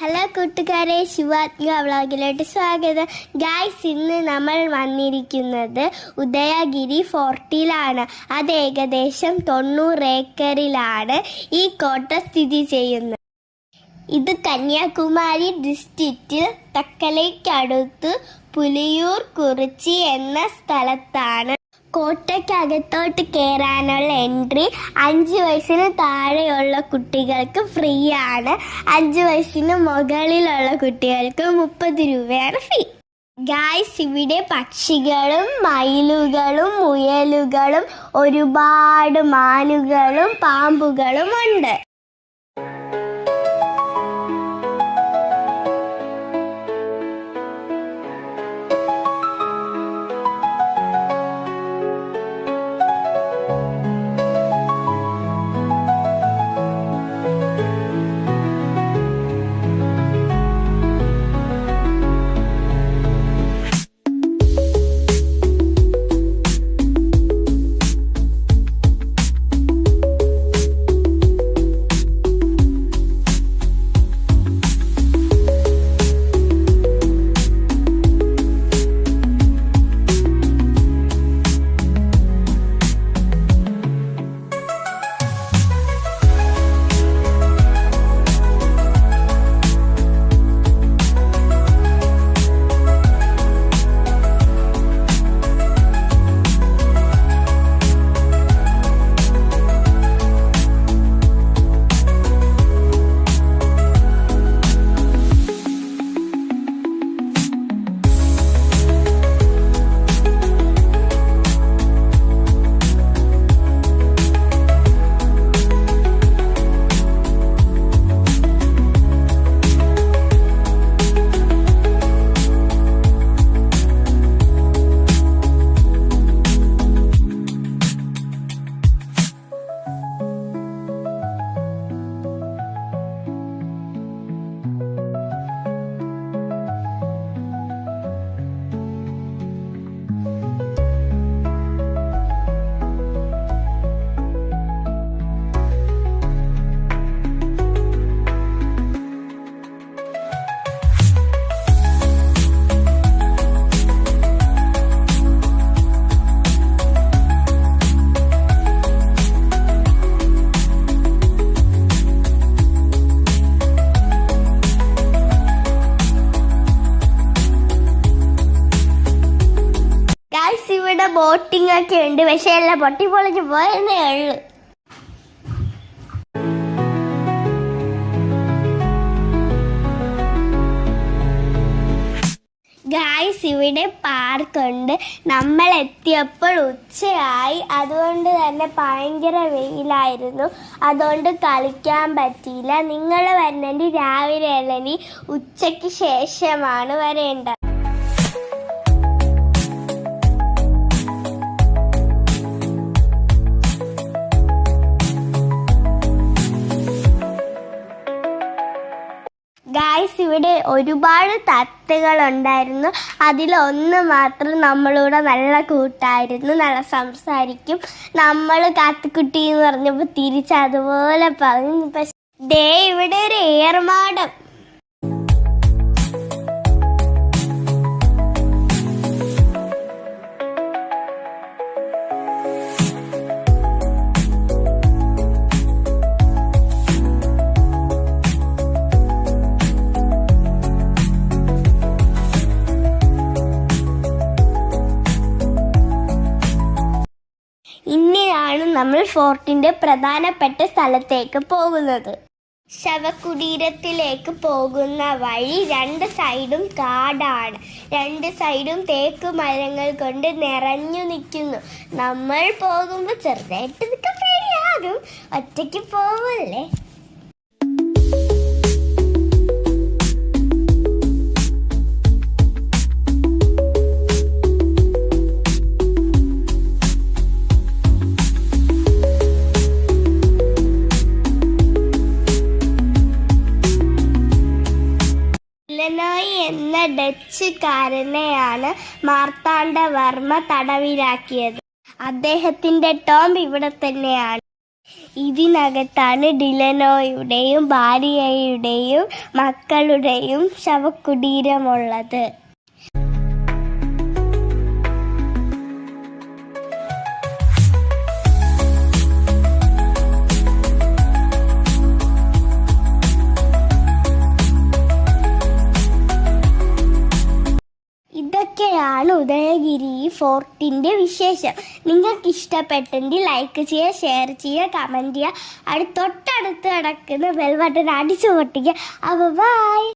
Hello കൂട്ടുകാരെ. ശിവാത്മിക വ്ളോഗിലോട്ട് സ്വാഗതം. Guys ഇന്ന് നമ്മൾ വന്നിരിക്കുന്നത് ഉദയഗിരി ഫോർട്ടിലാണ്. അത് ഏകദേശം തൊണ്ണൂറ് ഏക്കറിലാണ് ഈ കോട്ട സ്ഥിതി ചെയ്യുന്നത്. ഇത് കന്യാകുമാരി ഡിസ്ട്രിക്റ്റിൽ തക്കലയ്ക്കടുത്ത് പുലിയൂർ കുറിച്ചി എന്ന സ്ഥലത്താണ്. കോട്ടയ്ക്കകത്തോട്ട് കയറാനുള്ള എൻട്രി അഞ്ച് വയസ്സിന് താഴെയുള്ള കുട്ടികൾക്ക് ഫ്രീ ആണ് അഞ്ച് വയസ്സിന് മുകളിലുള്ള കുട്ടികൾക്ക് മുപ്പത് രൂപയാണ് ഫീ ഗായ്സ് ഇവിടെ പക്ഷികളും മയിലുകളും മുയലുകളും ഒരുപാട് മാനുകളും പാമ്പുകളും ഉണ്ട്. ബോട്ടിംഗ് ഒക്കെ ഉണ്ട്. പക്ഷെ എല്ലാം പൊട്ടി പൊളിച്ച് പോയെന്നേ ഉള്ളു. ഗായ്സ് ഇവിടെ പാർക്കുണ്ട് നമ്മൾ എത്തിയപ്പോൾ ഉച്ചയായി. അതുകൊണ്ട് തന്നെ ഭയങ്കര വെയിലായിരുന്നു. അതുകൊണ്ട് കളിക്കാൻ പറ്റിയില്ല. നിങ്ങൾ വരണമെങ്കിൽ രാവിലെ അല്ലെങ്കിൽ ഉച്ചയ്ക്ക് ശേഷമാണ് വരേണ്ടത്. ഗായ്സ് ഇവിടെ ഒരുപാട് തത്തുകളുണ്ടായിരുന്നു. അതിലൊന്ന് മാത്രം നമ്മളിവിടെ നല്ല കൂട്ടായിരുന്നു നല്ല സംസാരിക്കും. നമ്മൾ കാത്തുക്കുട്ടി എന്ന് പറഞ്ഞപ്പോൾ തിരിച്ചതുപോലെ പറഞ്ഞു. പക്ഷേ ദേ ഇവിടെ ഒരു ഏർമാടം. ഇനിയാണ് നമ്മൾ ഫോർട്ടിന്റെ പ്രധാനപ്പെട്ട സ്ഥലത്തേക്ക് പോകുന്നത്. ശവകുടീരത്തിലേക്ക് പോകുന്ന വഴി രണ്ട് സൈഡും കാടാണ്. രണ്ട് സൈഡും തേക്ക് മരങ്ങൾ കൊണ്ട് നിറഞ്ഞു നിൽക്കുന്നു. നമ്മൾ പോകുമ്പോൾ ചെറുതായിട്ട് നിൽക്കാൻ പേടിയാകും. ഒറ്റയ്ക്ക് പോവല്ലേ? ഡച്ചുകാരനെയാണ് മാർത്താണ്ഡവർമ്മ തടവിലാക്കിയത്. അദ്ദേഹത്തിന്റെ ടോം ഇവിടെ തന്നെയാണ്. ഇതിനകത്താണ് ഡിലനോയുടെയും ഭാര്യയുടെയും മക്കളുടെയും ശവകുടീരമുള്ളത്. ഫോർട്ടിന്റെ വിശേഷം. നിങ്ങൾക്ക് ഇഷ്ടപ്പെട്ടെങ്കിൽ ലൈക്ക് ചെയ്യുക ഷെയർ ചെയ്യുക കമന്റ് ചെയ്യുക. അടുത്ത് തൊട്ടടുത്ത് കിടക്കുന്ന ബെൽ ബട്ടൺ അടിച്ചു പൊട്ടിക്കുക. അപ്പോൾ ബൈ